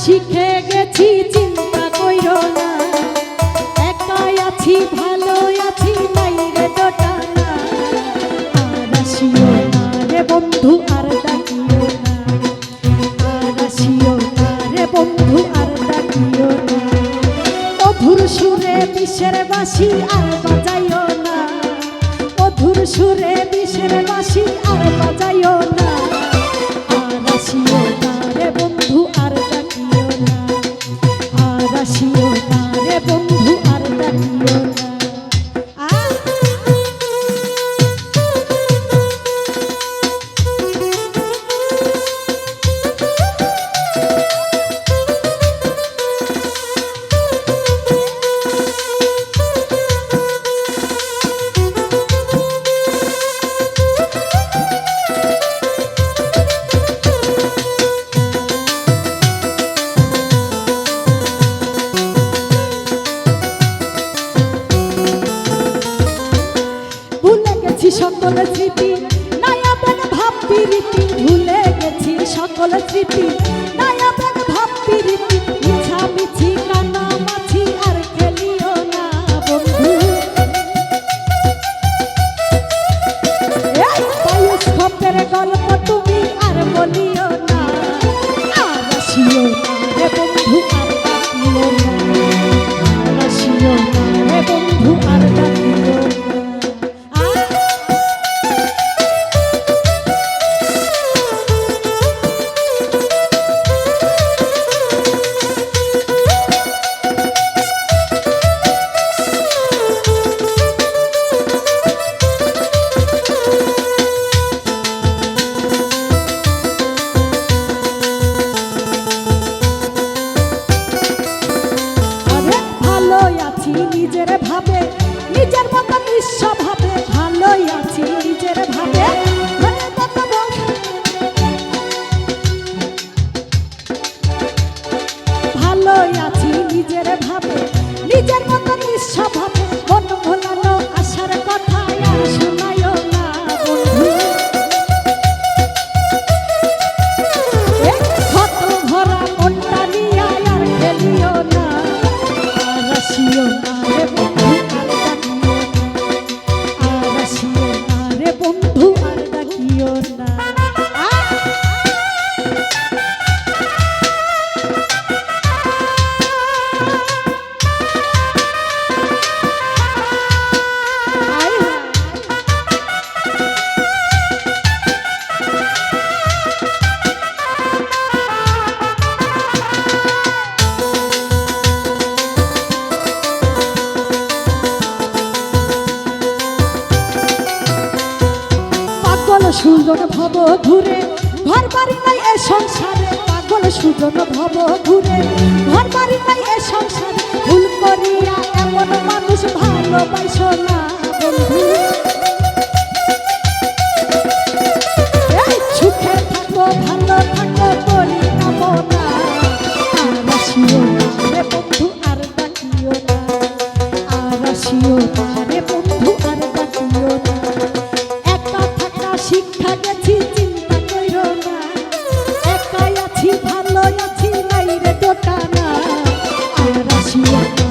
শিখে গেছি, চিন্তা কইর না। একাই আছি ভালো আছি নাই রে দোটানা আর আসিও না রে বন্ধু, আর ডাকিও না। আর আসিও না রে বন্ধু, আর ডাকিও না। মধুর সুরে বিষের বাঁশি আর বাজাইও না। মধুর সুরে বিষের বাঁশি আর বাজাইও সকল স্মৃতি নায়াবেন ভাবি রীতি ভুলে গেছি সকল স্মৃতি নায়াবেন ভাবি রীতি। ভালোই আছি নিজের ভাবে, নিজের মতো বিশ্ব ভাবে মন ভোলানো আশার কথা আর শোনায়ও না বন্ধু কত ভরা মনটা নিয়ে আর খেলিও না। আর আসিও না রে বন্ধু আর ডাকিও না। আর আসিও না রে বন্ধু আর ডাকিও না। সুজন ভব ঘুরে ঘর বাড়ি নাই এ সংসারে, পাগল সুজন ভব ঘুরে ঘর বাড়ি নাই এ সংসারে, ভুল করিয়া এমন মানুষ ভালোবাসো। আর